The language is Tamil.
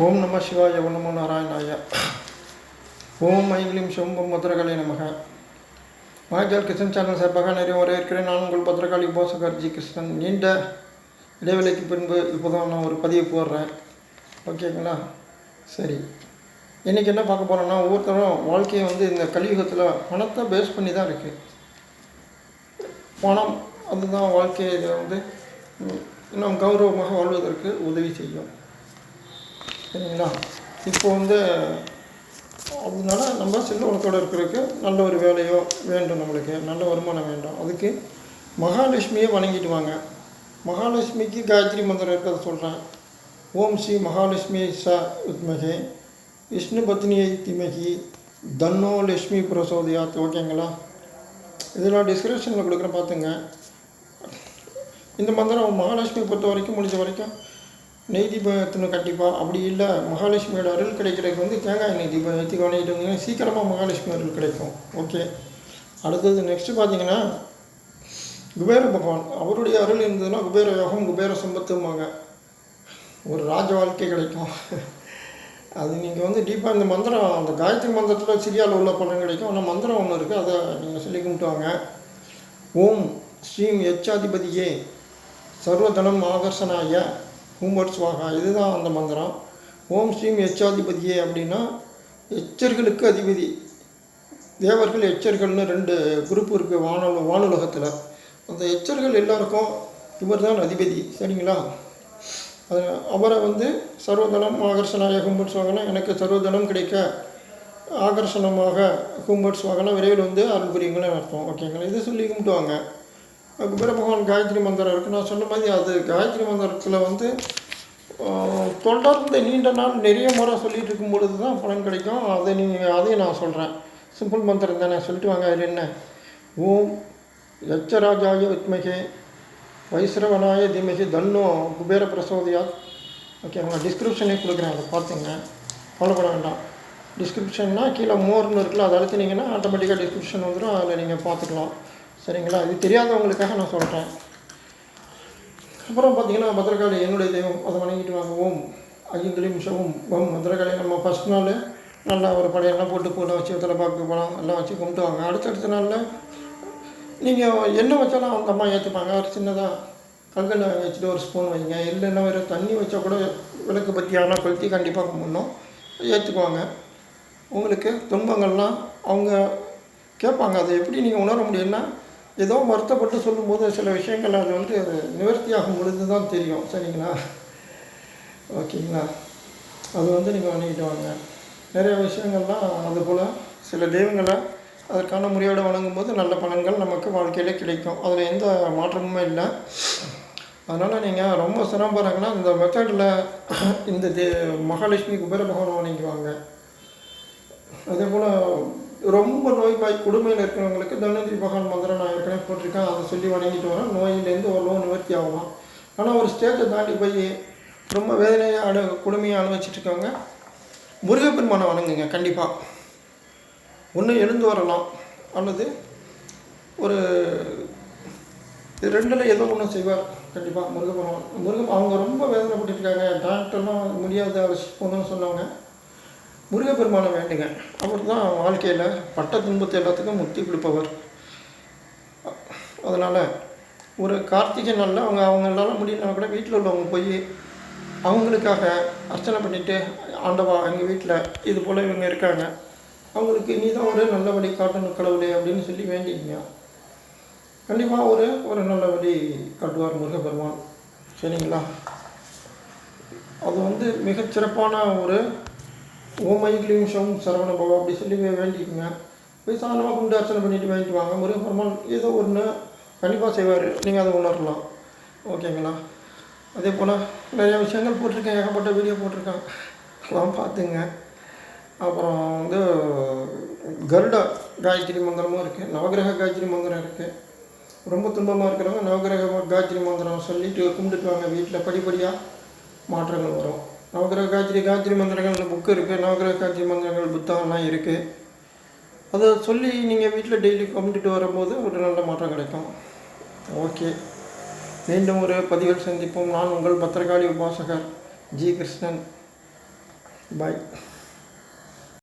ஓம் நம சிவாய நம நாராயணாய. ஓம் ஐங்கிலிம் சொம்பம் பத்ரகாளி நமக. மாய்ஜால் கிருஷ்ணன் சேனல் சார்பாக நிறைய வரவேற்கிறேன். நான் உங்கள் பத்ரகாளி போசகர்ஜி ஜி கிருஷ்ணன். நீண்ட இடைவெளிக்கு பின்பு இப்போதான் நான் ஒரு பதிவு போடுறேன். ஓகேங்களா? சரி. இன்றைக்கி என்ன பார்க்க போகிறோன்னா ஒவ்வொருத்தரும் வாழ்க்கையை வந்து இந்த கலியுகத்தில் பணத்தை பேஸ் பண்ணி தான் இருக்குது பணம் அதுதான் வாழ்க்கையை வந்து இன்னும் கௌரவமாக வாழ்வதற்கு உதவி செய்யும். சரிங்களா? இப்போ வந்து அதனால நம்ம செல்வத்தோடு இருக்கிறதுக்கு நல்ல ஒரு வேலையோ வேண்டும் நம்மளுக்கு நல்ல வருமானம் வேண்டும். அதுக்கு மகாலட்சுமியை வணங்கிட்டு வாங்க. மகாலட்சுமிக்கு காயத்ரி மந்திரம் இருக்கிறத சொல்கிறேன் ஓம் ஸ்ரீ மகாலட்சுமி ச வித்மகே விஷ்ணு பத்னியை திமகி. தன்னோ லட்சுமி பிரசோதியா. ஓகேங்களா? இதெல்லாம் டிஸ்கிரிப்ஷனில் கொடுக்குறேன் பார்த்துங்க. இந்த மந்திரம் மகாலட்சுமி பொறுத்த வரைக்கும் முடிஞ்ச வரைக்கும் நெய் தீபம் ஏற்றணும் கண்டிப்பாக அப்படி இல்லை. மகாலட்சுமியோட அருள் கிடைக்கிறதுக்கு வந்து தேங்காய் நெய் தீபம் ஏற்றி வாங்கிட்டு வந்தீங்கன்னா சீக்கிரமாக மகாலட்சுமி அருள் கிடைக்கும். ஓகே அடுத்தது நெக்ஸ்ட்டு பார்த்தீங்கன்னா குபேர பகவான். அவருடைய அருள் இருந்ததுன்னா குபேர யோகம் குபேர சம்பத்துமாங்க ஒரு ராஜ வாழ்க்கை கிடைக்கும். அது நீங்கள் வந்து டீப்பாக இந்த மந்திரம் அந்த காயத்ரி மந்திரத்தில் சிரியாவில் உள்ள பலன் கிடைக்கும். ஆனால் மந்திரம் ஒன்று இருக்குது அதை நீங்கள் சொல்லி கும்பிட்டு வாங்க ஓம் ஸ்ரீம் எச்சாதிபதியே சர்வதனம் ஆகர்ஷனாய. ஹூம்பர் சுவாகா இதுதான் அந்த மந்திரம். ஓம் ஸ்ரீம் எச்சாதிபதியே அப்படின்னா எச்சர்களுக்கு அதிபதி. தேவர்கள் எச்சர்கள்னு ரெண்டு குரூப் இருக்குது வானு வானுலகத்தில். அந்த எச்சர்கள் எல்லாருக்கும் இவர் தான் அதிபதி சரிங்களா? அது அவரை வந்து சர்வதனம் ஆகர்ஷனாய ஹூம்பர் சுவாகனா எனக்கு சர்வதனம் கிடைக்க ஆகர்ஷணமாக ஹூம்பர் ஸ்வாகனா விரைவில் வந்து அருள் புரியுங்கன்னு அர்த்தம் ஓகேங்களா? இது சொல்லி கும்பிட்டுவாங்க. குபேரபகவான் காயத்ரி மந்திரம் இருக்குது நான் சொன்ன மாதிரி அது காயத்ரி மந்திரத்தில் வந்து தொடர்ந்து நீண்ட நாள் நிறைய முறை சொல்லிகிட்டு இருக்கும் பொழுது தான் பலன் கிடைக்கும். அதை நீங்கள் அதையும் நான் சொல்கிறேன் சிம்பிள் மந்திரம் தானே? சொல்லிட்டு வாங்க அதில் என்ன? ஓம் யச்சராஜாய வித்மகே வைஸ்ரவனாய தீமகி தன்னோ குபேர பிரசோதியாத். ஓகேங்களா டிஸ்கிரிப்ஷனே கொடுக்குறேன். அதை பார்த்துங்க. கவலைப்பட வேண்டாம். டிஸ்கிரிப்ஷன்னா கீழே மோர்னு இருக்குல்ல அதை அழுத்தினீங்கன்னா ஆட்டோமேட்டிக்காக டிஸ்கிரிப்ஷன் வந்துடும் அதில் நீங்கள் பார்த்துக்கலாம். சரிங்களா? இது தெரியாதவங்களுக்காக நான் சொல்கிறேன் அப்புறம் பார்த்தீங்கன்னா பத்திரகாளி என்னுடைய தெய்வம். அதை வணங்கிட்டு வாங்க. ஓம். ஐயங்களையும் மிஷவும். ஓம். பத்திரகாளி நம்ம ஃபஸ்ட் நாள் நல்லா ஒரு படையெல்லாம் போட்டு பூனை வச்சு வெத்தலை பார்க்க போகலாம் எல்லாம் வச்சு கும்பிட்டு வாங்க. அடுத்தடுத்த நாளில் நீங்கள் என்ன வச்சாலும் அவங்க அம்மா ஏற்றுப்பாங்க ஒரு சின்னதாக கல்கண்டை வச்சுட்டு ஒரு ஸ்பூன் வைங்க. இல்லைன்னா வேறு தண்ணி வச்சா கூட விளக்கு பற்றி ஆனால் கொளுத்தி கண்டிப்பாக கும்பிடணும். ஏற்றுக்குவாங்க உங்களுக்கு துன்பங்கள்லாம் அவங்க கேட்பாங்க. அதை எப்படி நீங்கள் உணர முடியும்னா ஏதோ வருத்தப்பட்டு சொல்லும்போது சில விஷயங்கள் அது வந்து அது நிவர்த்தியாகும் பொழுது தான் தெரியும். சரிங்களா? ஓகேங்களா? அது வந்து நீங்கள் வணங்கிட்டு வாங்க. நிறைய விஷயங்கள்லாம் அதுபோல் சில தெய்வங்களை அதற்கான முறையோடு வணங்கும்போது நல்ல பலன்கள் நமக்கு வாழ்க்கையிலே கிடைக்கும். அதில் எந்த மாற்றமுமே இல்லை. அதனால் நீங்கள் ரொம்ப சிரமப்படுறாங்கன்னா இந்த மெத்தடில் இந்த தே மகாலட்சுமி குபேர பகவானை வணங்கிக்குவாங்க அதே போல் ரொம்ப நோய்வாய் கொடுமையில் இருக்கிறவங்களுக்கு தனந்திரி பகவான் மந்திரம் நான் ஏற்கனவே போட்டிருக்கேன். அதை சொல்லி வணங்கிட்டு வரேன். நோயிலேருந்து ஓரளவு நிவர்த்தி ஆகலாம் ஆனால் ஒரு ஸ்டேஜை தாண்டி போய் ரொம்ப வேதனையை அனு கொடுமையை அனுபவிச்சுட்டு இருக்கவங்க முருகப்பெருமானை வணங்குங்க. கண்டிப்பாக ஒன்று எழுந்து வரலாம். அல்லது ஒரு ரெண்டில் ஏதோ ஒன்று செய்வார். கண்டிப்பாக முருகப்பெருமான். முருகன் அவங்க ரொம்ப வேதனைப்பட்டுருக்காங்க டாக்டர்லாம் முடியாத அவசியம் போகணும்னு சொன்னாங்க. முருகப்பெருமானை வேண்டுங்க. அவர் தான் வாழ்க்கையில் பட்ட துன்பத்தை எல்லாத்துக்கும் முக்தி கொடுப்பவர். அதனால் ஒரு கார்த்திகை நாளில் அவங்க அவங்களால முடியலனா கூட வீட்டில் உள்ளவங்க போய் அவங்களுக்காக அர்ச்சனை பண்ணிவிட்டு ஆண்டவா எங்கள் வீட்டில் இது போல் இவங்க இருக்காங்க. அவங்களுக்கு நீ தான் ஒரு நல்ல வழி காட்டணும் கடவுளே அப்படின்னு சொல்லி வேண்டிக்கிங்க கண்டிப்பாக ஒரு ஒரு நல்ல வழி காட்டுவார் முருகப்பெருமான். சரிங்களா? அது வந்து மிகச்சிறப்பான ஒரு ஓமைகளையும் ஷம் சரவண பவா அப்படி சொல்லி வே- போய் சாதாரணமாக கும்பிட்டு அர்ச்சனை பண்ணிட்டு வாங்கிட்டு வாங்க. முருகப்பெருமான் ஏதோ ஒன்று கண்டிப்பாக செய்வார். நீங்கள் அதை உணரலாம். ஓகேங்களா? அதே போல் நிறைய விஷயங்கள் போட்டிருக்கேன். ஏகப்பட்ட வீடியோ போட்டிருக்கேன். அதெல்லாம் பார்த்துங்க. அப்புறம் வந்து கருட காயத்ரி மந்திரமும் இருக்குது நவகிரக காயத்ரி மந்திரம் இருக்குது ரொம்ப துன்பமாக இருக்கிறவங்க நவகிரக காயத்ரி மந்திரம் சொல்லிட்டு கும்பிட்டுட்டு வாங்க. வீட்டில் படிப்படியாக மாற்றங்கள் வரும். நவகிரக காயத்ரி காயத்ரி மந்திரங்கள் புக்கு இருக்குது நவகிரக காயத்ரி மந்திரங்கள் புத்தகம்லாம் இருக்குது அதை சொல்லி நீங்கள் வீட்டில் டெய்லி கும்பிட்டுட்டு வரும்போது ஒரு நல்ல மாற்றம் கிடைக்கும். ஓகே. மீண்டும் ஒரு பதிவில் சந்திப்போம். நான் உங்கள் பத்திரகாளி உபாசகர் ஜி கிருஷ்ணன். பாய்